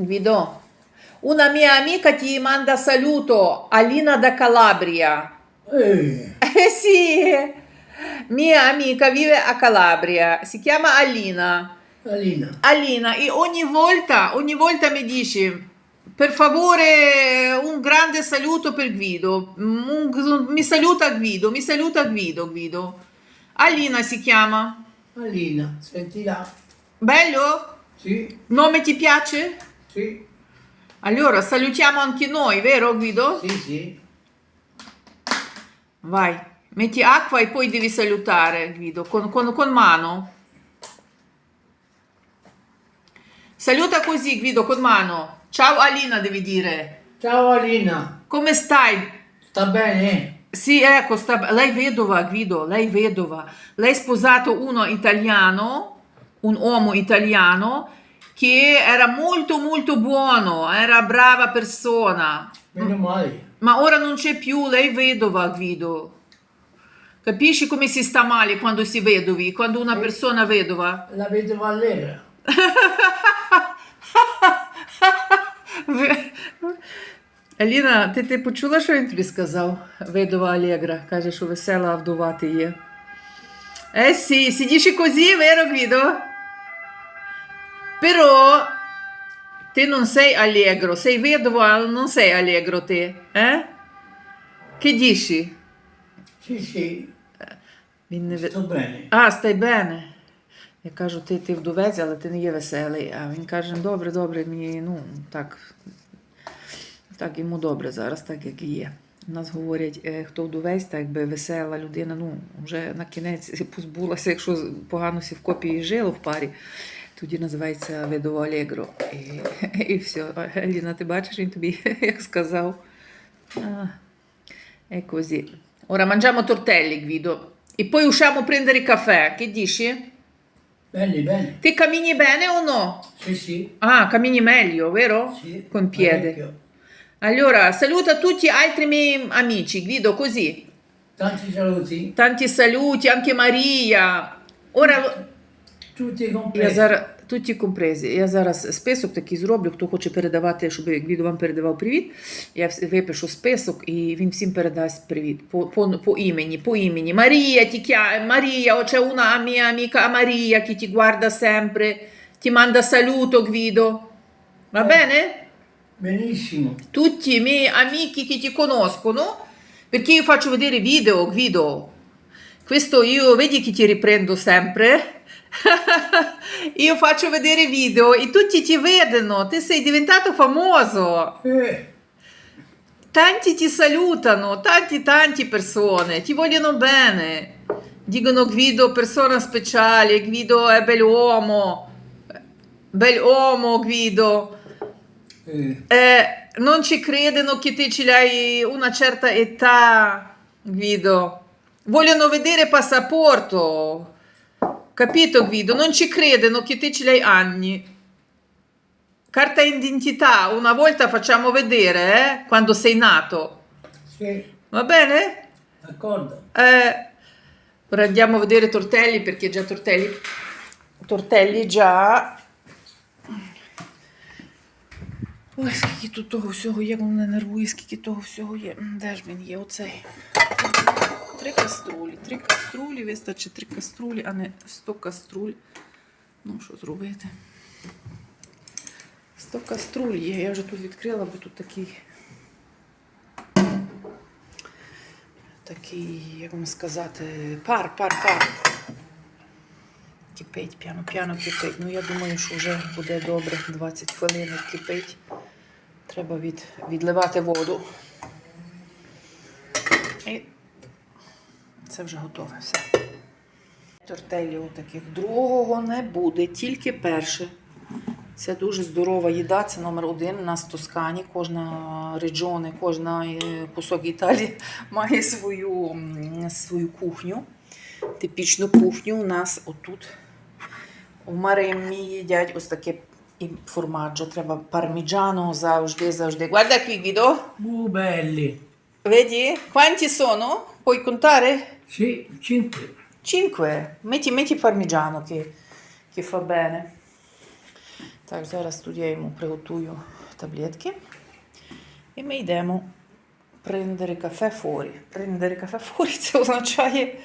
Guido, una mia amica ti manda saluto, Alina da Calabria. Eh, Eh sì, mia amica vive a Calabria, si chiama Alina. Alina, Alina, e ogni volta, ogni volta mi dici, per favore, un grande saluto per Guido. Un- mi saluta Guido, mi saluta Guido, Guido. Alina si chiama. Alina, sentila. Bello? Sì, Nome ti piace? Sì, Allora, salutiamo anche noi, vero Guido? sì, sì. Vai, metti acqua e poi devi salutare Guido, con, con- con mano. Saluta così Guido, con mano. Ciao Alina devi dire. Ciao Alina, Come stai? sta bene? Sì, ecco, sta- lei è vedova, Guido, lei è vedova. Lei è sposato uno italiano, un uomo italiano, che era molto molto buono, era brava persona. Meno male. Ma ora non c'è più, lei è vedova, Guido. Capisci come si sta male quando si vedovi, quando una persona vedova? La vedova allegra. Аліна, ти, ти почула, що він тобі сказав? Видова Алегра. Каже, що весела, а вдова ти є. Eh sì, si dice così, vero Guido? Però te non sei allegro, sei vedova, non sei allegro te, eh? Che dici? Sì, sì, Він не sto bene. А, стай бене. Я кажу, ти, ти вдовець, але ти не є веселий. А він каже, добре, добре, мені, ну, так, так йому добре зараз, так як і є. У нас говорять, е, хто вдовець, так якби весела людина, ну, вже на кінець позбулася, якщо погано сі в копії жило в парі, тоді називається видово Алегро. І, і все. Аліна, ти бачиш, він тобі як сказав. А, è così. Ora mangiamo tortelli, Guido. E poi usciamo a prendere caffè. Che dici? Bene, bene. Ti cammini bene o no? Sì, sì. Ah, cammini meglio, vero? sì Con piede. parecchio. Allora, saluta tutti gli altri miei amici, Guido, così. Tanti saluti. Tanti saluti, anche Maria. Ora Tutti я compresi. Зараз tutti compresi. Я зараз список такий зроблю. Хто хоче передавати, щоб Гвідо вам передавав привіт. Я випишу список і він всім передасть привіт по, по, по імені, по імені. Марія, chia- Maria, c'è una mia amica Maria che ti guarda sempre, ti manda saluto Va Eh. bene? Benissimo. tutti i miei amici che ti conoscono, perché io faccio vedere video, Guido. Questo io, vedi che ti riprendo sempre? io faccio vedere video e tutti ti vedono, ti sei diventato famoso. Eh, Tanti ti salutano, tanti tanti persone, ti vogliono bene. Dicono Guido persona speciale, Guido è bell'uomo, bell'uomo Guido. eh, Eh, non ci credono che te ce l'hai una certa età, Guido. Vogliono vedere passaporto. Capito, Guido? Non ci credono che te ce l'hai anni. Carta d'identità, una volta facciamo vedere, eh, quando sei nato. sì, Va bene? d'accordo. Eh, ora andiamo a vedere Tortelli perché già Tortelli. Tortelli già. Ой, скільки тут того всього є, воно не нервує, скільки того всього є. М, Де ж він є оцей? Три каструлі. Три каструлі, вистачить три каструлі, а не сто каструль. Ну, що зробити? Сто каструль є. Я вже тут відкрила, бо тут такий. Такий, як вам сказати, пар, пар, пар. Кипить, п'яно, п'яно кипить. Ну, я думаю, що вже буде добре. 20 хвилин кипить. Треба від, відливати воду. І це вже готове все. Тортелі таких другого не буде, тільки перше. Це дуже здорова їда, це номер один у нас в Тоскані. Кожна регіони, кожна е, кусок Італії має свою, свою кухню. Типічну кухню у нас отут у Маримі їдять ось таке формаджо. Треба парміджано завжди, завжди. Guarda qui Guido. Belli. Vedi? Quanti sono? Puoi contare? Sì, cinque. 5. Metti, metti parmigiano che, che fa bene. Так, зараз тут я йому приготую таблетки. І ми йдемо приндери кафе форі. Приндери кафе форі це означає,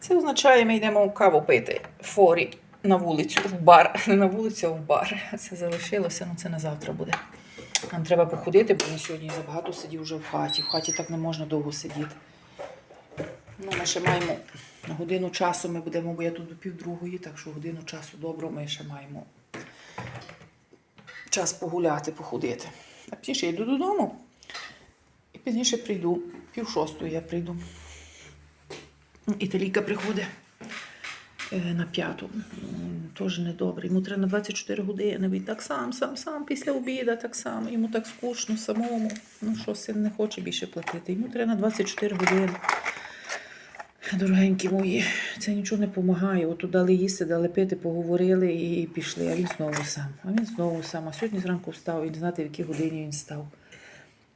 це означає, ми йдемо каву пити. Форі на вулицю, в бар. Не на вулицю, а в бар. Це залишилося, ну це на завтра буде. Нам треба походити, бо він сьогодні забагато сидів вже в хаті. В хаті так не можна довго сидіти. Ну, ми ще маємо годину часу, ми будемо, бо я тут до півдругої, так що годину часу добре ми ще маємо час погуляти, походити. А пізніше йду додому. І пізніше прийду, пів шостої я прийду. Італійка приходить е, на п'яту. Теж недобре. Йому треба на 24 години. Він так сам, сам, сам після обіду, так само. Йому так скучно самому. Ну що, син не хоче більше платити. Йому треба на 24 години. Дорогенькі мої, це нічого не допомагає. От дали їсти, дали пити, поговорили і пішли. А він знову сам. А він знову сам. А сьогодні зранку встав і не знати, в якій годині він став.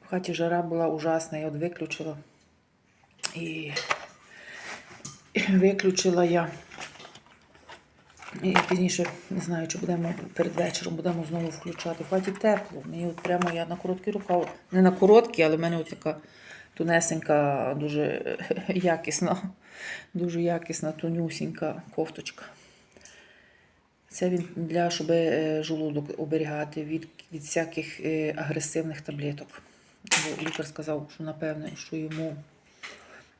В хаті жара була ужасна, я от виключила. І виключила я. І пізніше не знаю, чи будемо перед вечором будемо знову включати. В хаті тепло. Мені от прямо я на короткий рукав. Не на короткий, але в мене от така тунесенька, дуже якісна, дуже якісна, тонюсінька кофточка. Це він для, щоб е, желудок оберігати від, від всяких е, агресивних таблеток. Бо лікар сказав, що напевне, що йому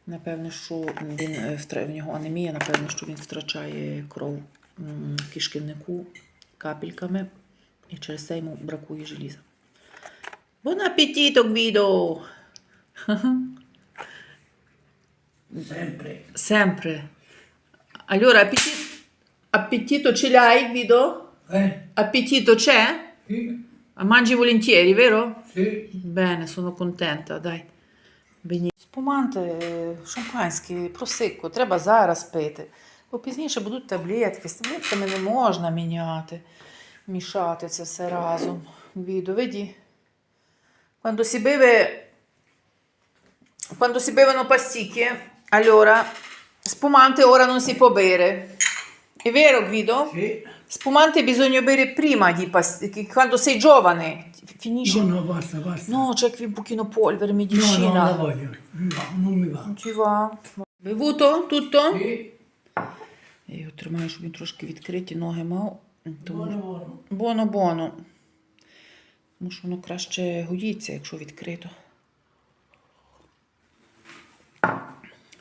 Напевне, що він е, в нього анемія, напевне, що він втрачає кров кишківнику капельками, і через це йому бракує желіза. Бон апетito, Гвідо! Sempre. Sempre. Allora, appetito, appetito ce l'hai, Guido? Eh? Appetito c'è? Sì, Ah, Mangi volentieri, vero? sì. Bene, sono contenta, dai. Benissimo. Спуманти, е, шампанське, просикко, треба зараз пити. Бо пізніше будуть таблетки. З таблетками не можна міняти, мішати це все разом. Vedi? Quando si beve quando si bevono pasticche, allora spumante ora non si può bere. È vero, Guido? Sì. Spumante bisogna bere prima di pasticche, quando sei giovane. Finisce. No, no, basta, basta. No, c'è qui un pochino polvere, no, medicina. non la voglio. No, non mi va. Non ci va. Bevuto tutto? Sì. Я його тримаю, щоб він трошки відкриті ноги мав. Тому Buono, buono. боно боно. Тому що воно краще гоїться, якщо відкрито.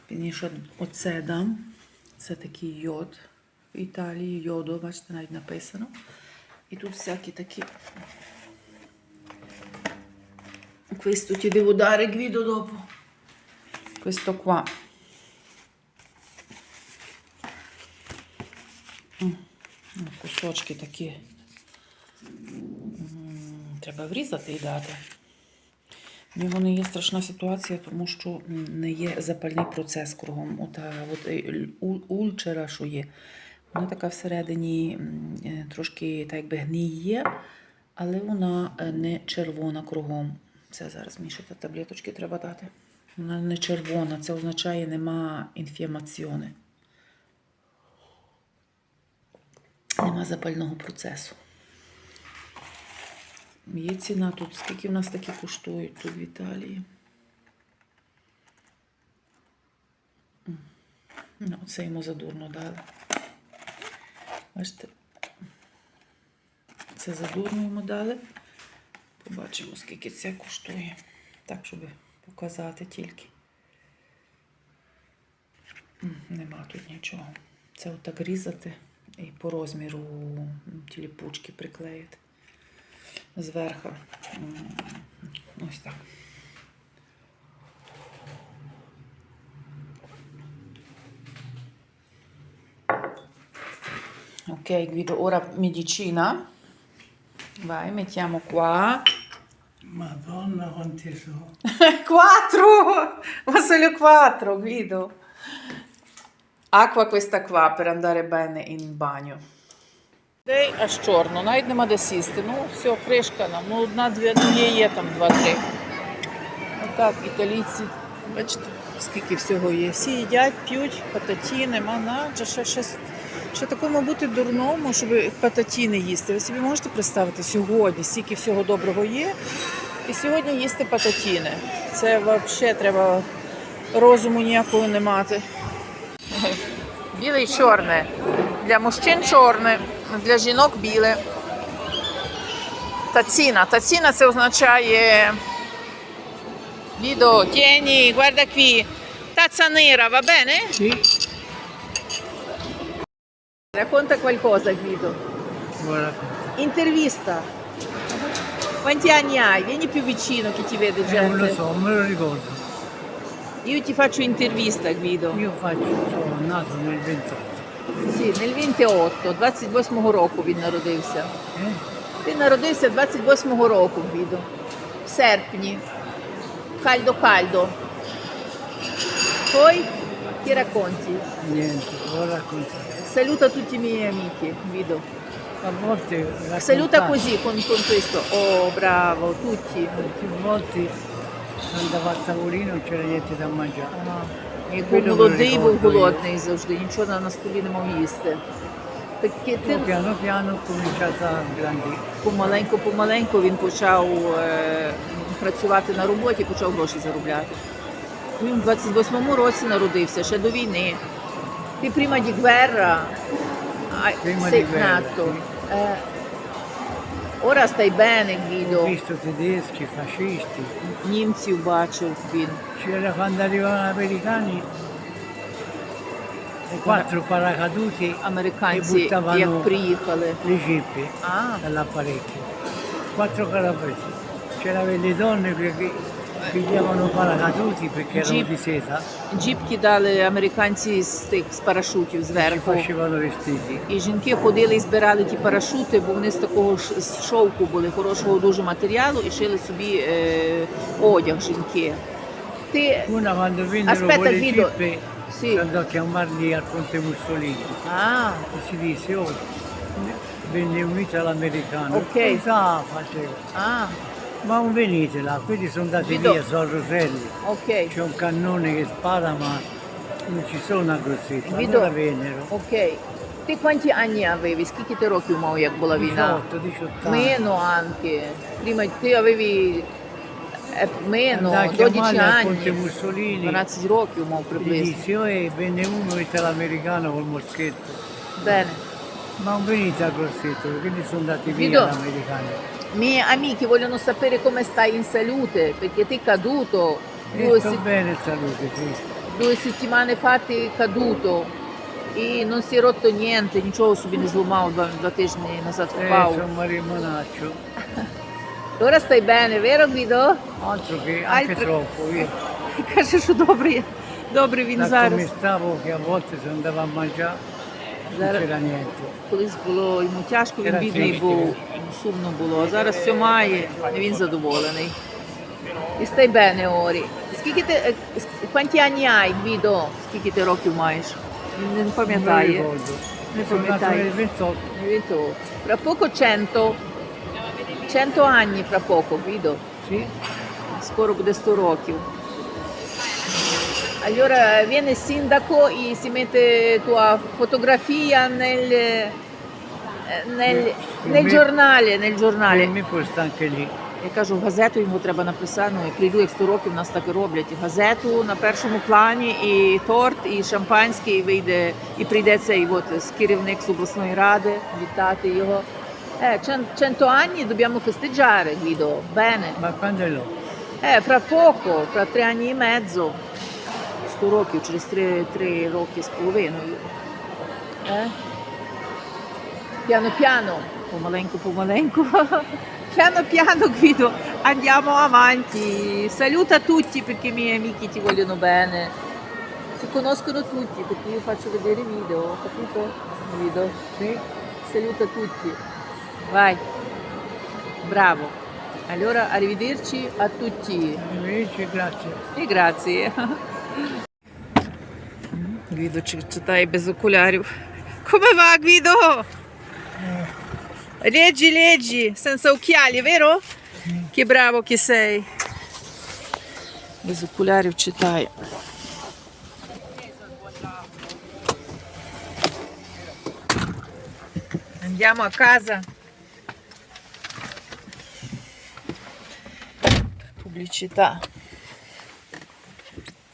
Пізніше оце дам. Це такий йод в Італії. Йодо, бачите, навіть написано. І тут всякі такі. Questo ti devo dare Guido dopo. Questo Кусочки такі. Треба врізати і дати. В нього не є страшна ситуація, тому що не є запальний процес кругом. Ота от е, у- ульчера, що є, вона така всередині е, трошки так якби гниє, але вона е, не червона кругом. Це зараз мішати таблеточки треба дати. Вона не червона, це означає нема інфламаціони. Нема запального процесу. Є ціна тут. Скільки в нас такі коштують тут в Італії? Ну, це йому задурно дали. Бачите? Це задурно йому дали. Побачимо, скільки це коштує. Так, щоб показати тільки. Нема тут нічого. Це отак різати і по розміру м, ті ліпучки приклеїти зверху. М, Ось так. Ok, Guido, ora medicina. Vai, mettiamo qua. Madonna, quanti sono. Quattro! Ma solo quattro, Guido. Acqua questa qua per andare bene in bagno. Дей аж чорно, навіть нема де сісти. Ну, все, кришка нам. Ну, одна, дві, ну, є, там два-три. Отак, італійці, бачите, скільки всього є. Всі їдять, п'ють, пататі, нема, наче ще щось Що такому бути дурному, щоб пататіни їсти? Ви собі можете представити сьогодні, стільки всього доброго є, і сьогодні їсти пататіни. Це взагалі треба розуму ніякого не мати. Біле і чорне. Для мужчин чорне, для жінок біле. Таціна. Таціна це означає Guido, tieni, guarda qui. Tazza nera, va bene? Sì. Racconta qualcosa, Guido. Guarda. Intervista. Quanti anni hai? Vieni più vicino che ti vede Eh, non lo gente. so, me lo ricordo. Io ti faccio intervista, Guido. Io faccio, sono nato nel 28. Sì, nel 28, 28-го року він народився. Eh? Ти народився 28-го року, Guido. В серпні. Кальдо-кальдо. Poi ti racconti? Niente, devo raccontare. Saluta tutti i miei amici, Guido. A volte Saluta raccontare- così con, con questo. Oh, bravo, tutti. Più volte andavo a tavolino non c'era niente da mangiare. Ага. Був молодий, був голодний завжди, нічого на- столі не мав їсти. Таке ти piano piano grandi. помаленьку, помаленьку він почав е, працювати на роботі, почав гроші заробляти. Він в 28-му році народився, ще до війни. Ти prima di guerra hai- Prima sei guerra, nato. Eh, Ora stai bene Guido. Ho visto tedeschi, fascisti. Nimsi ubaccio Guido. C'era quando arrivavano gli americani e quattro paracaduti americani che buttavano le cippe ah. dall'apparecchio. Quattro carapace. C'erano le donne perché pigliavano paracaduti perché erano Jeep. di seta джіп кидали американці з тих з парашутів e ci зверху. facevano vestiti. І жінки ходили і збирали ті парашути, бо вони з такого ж з шовку були хорошого дуже матеріалу і шили собі е, одяг жінки. Ти Una quando vennero Aspetta, con le Guido. jeppe Sì. si andò a chiamarli al Ponte Mussolini а, e si disse oh venne unita all'americano. Ok. Cosa faceva? а, Ma non venite là, quelli sono andati Gido. via, sono Roselli. Okay. C'è un cannone che spara ma non ci sono a Grosseto, Gido. allora vennero. Ok. Te quanti anni avevi? Schichi te rocchi un moia con la 18, 18 anni. Meno anche. Prima te avevi eh, meno, Andai 12 anni. Conte Mussolini. Grazie di rocchi un moia e venne uno italo-americano col moschetto. Bene. Ma non venite a Grosseto, quindi sono andati via gli americani I miei amici vogliono sapere come stai in salute perché ti è caduto E due, sto se- bene salute, sì. due settimane fa ti è caduto e non si è rotto niente, нічого собі не зламав два, два тижні назад Eh, впав. sono Mario Monaccio. Ora stai bene, vero Guido? Altro che anche Altro- troppo, via. Каже, що добре, добре він Da зараз. come stavo che a volte se andavo a mangiare non Зараз колись було йому тяжко, він бідний був, сумно було. А зараз все має, і він задоволений. І стай бене, Орі. Скільки ти, е, hai, Guido? Скільки ти років маєш? Не пам'ятає. Не пам'ятає. 28. Guido, Fra poco 100, 100 anni fra poco, Guido. Скоро буде 100 rokів. Allora viene il sindaco e si mette tua fotografia nel, eh, nel, nel giornale, nel giornale. me può stare anche. Я кажу, газету йому треба написати. Ну, я прийду, як 100 років нас так і роблять. І газету на першому плані, і торт, і шампанське, і вийде, і прийде цей от, з керівник з обласної ради вітати його. Eh, 100 anni dobbiamo festeggiare, Guido. Bene. Ma quando è? Eh, fra poco, fra tre anni e mezzo. 100 років, через три, три роки з половиною. Eh? Piano piano, pomalenco pomalenco. Piano piano Guido, andiamo avanti. Saluta tutti perché i miei amici ti vogliono bene. Si conoscono tutti perché io faccio vedere video, capito? Guido. Sì. Saluta tutti. Vai. Bravo. Allora, arrivederci a tutti. Invece, grazie. І grazie. Гвідо чи- читає без окулярів. Va Guido? Leggi, leggi, senza occhiali, vero? Che bravo che sei. Без окулярів читає. Andiamo a casa. Публічіта.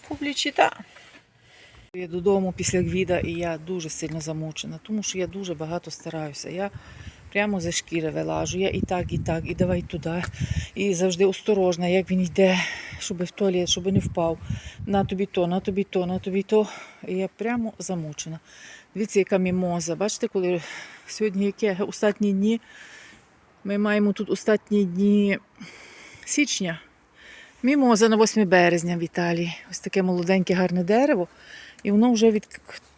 Публічіта. Я додому після гвіда і я дуже сильно замучена, тому що я дуже багато стараюся. Я прямо за шкіри вилажу. Я і так, і так, і давай туди. І завжди осторожна, як він йде, щоб в туалет, щоб не впав. На тобі то, на тобі то, на тобі то. І я прямо замучена. Дивіться, яка мімоза. Бачите, коли сьогодні яке останні дні. Ми маємо тут останні дні січня. Мімоза на 8 березня в Італії. Ось таке молоденьке гарне дерево. І воно вже від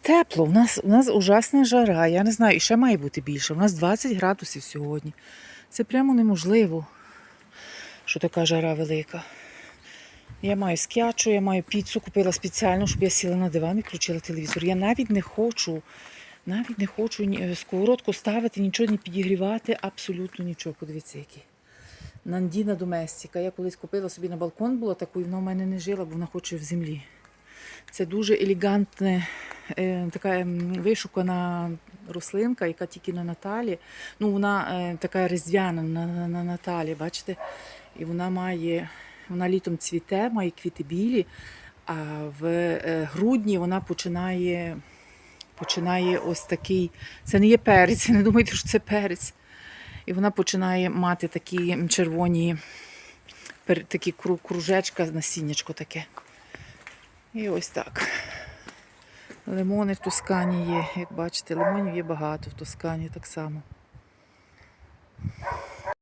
тепло. У нас, у нас ужасна жара. Я не знаю, і ще має бути більше. У нас 20 градусів сьогодні. Це прямо неможливо, що така жара велика. Я маю скячу, я маю піцу, купила спеціально, щоб я сіла на диван і включила телевізор. Я навіть не хочу, навіть не хочу ні- сковородку ставити, нічого не підігрівати, абсолютно нічого. Подивіться, які. Нандіна Доместіка. Я колись купила собі на балкон, була таку, вона в мене не жила, бо вона хоче в землі. Це дуже елегантна, е, така вишукана рослинка, яка тільки на Наталі. Ну, вона е, така різдвяна на, на, на Наталі, бачите? І вона має, вона літом цвіте, має квіти білі, а в е, грудні вона починає, починає ось такий. Це не є перець, не думайте, що це перець. І вона починає мати такі червоні, такі кру- кружечка, насіннячко таке. І ось так. Лимони в Тускані є. Як бачите, лимонів є багато в Тускані так само.